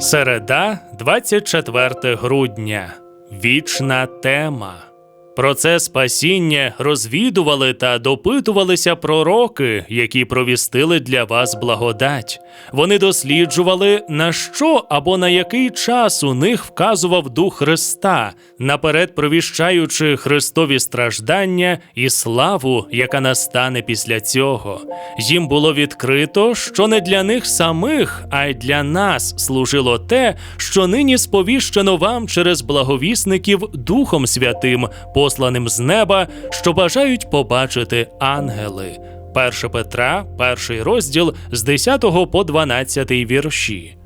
Середа, 24 грудня. Вічна тема. Про це спасіння розвідували та допитувалися пророки, які провістили для вас благодать. Вони досліджували, на що або на який час у них вказував Дух Христа, наперед провіщаючи Христові страждання і славу, яка настане після цього. Їм було відкрито, що не для них самих, а й для нас служило те, що нині сповіщено вам через благовісників Духом Святим, посланим з неба, що бажають побачити ангели. 1 Петра, перший розділ з 10 по 12 вірші.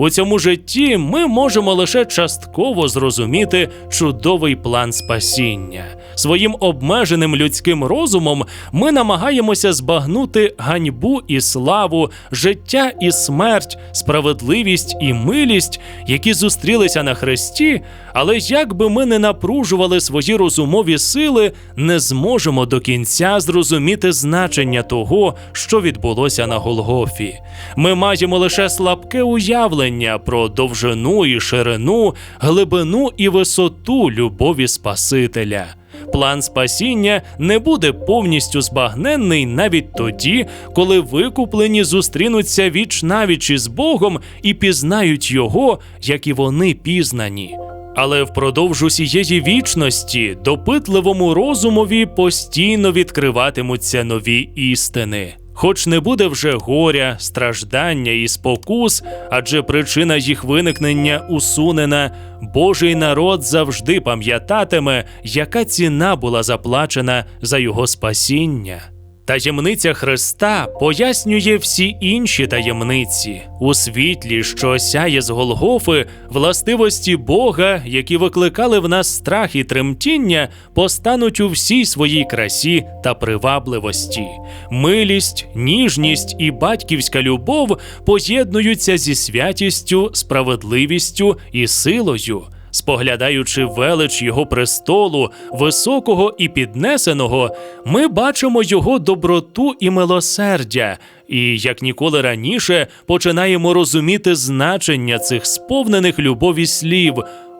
У цьому житті ми можемо лише частково зрозуміти чудовий план спасіння. Своїм обмеженим людським розумом ми намагаємося збагнути ганьбу і славу, життя і смерть, справедливість і милість, які зустрілися на хресті, але як би ми не напружували свої розумові сили, не зможемо до кінця зрозуміти значення того, що відбулося на Голгофі. Ми маємо лише слабке уявлення про довжину і ширину, глибину і висоту любові Спасителя. План спасіння не буде повністю збагненний навіть тоді, коли викуплені зустрінуться віч навіч із Богом і пізнають його, як і вони пізнані. Але впродовж усієї вічності допитливому розумові постійно відкриватимуться нові істини. Хоч не буде вже горя, страждання і спокус, адже причина їх виникнення усунена, Божий народ завжди пам'ятатиме, яка ціна була заплачена за його спасіння. Таємниця Христа пояснює всі інші таємниці у світлі, що сяє з Голгофи, властивості Бога, які викликали в нас страх і тремтіння, постануть у всій своїй красі та привабливості. Милість, ніжність і батьківська любов поєднуються зі святістю, справедливістю і силою. Споглядаючи велич його престолу, високого і піднесеного, ми бачимо його доброту і милосердя, і як ніколи раніше починаємо розуміти значення цих сповнених любові слів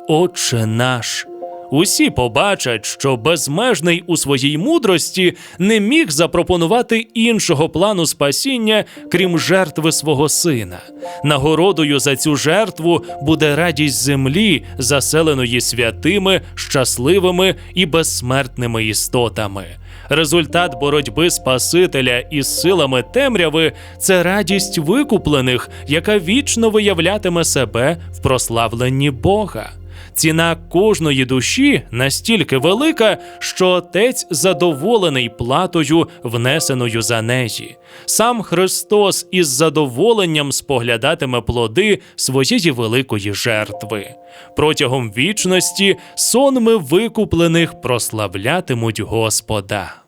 Отче наш. Усі побачать, що безмежний у своїй мудрості не міг запропонувати іншого плану спасіння, крім жертви свого сина. Нагородою за цю жертву буде радість землі, заселеної святими, щасливими і безсмертними істотами. Результат боротьби Спасителя із силами темряви це радість викуплених, яка вічно виявлятиме себе в прославленні Бога. Ціна кожної душі настільки велика, що отець задоволений платою, внесеною за неї. Сам Христос із задоволенням споглядатиме плоди своєї великої жертви. Протягом вічності сонми викуплених прославлятимуть Господа.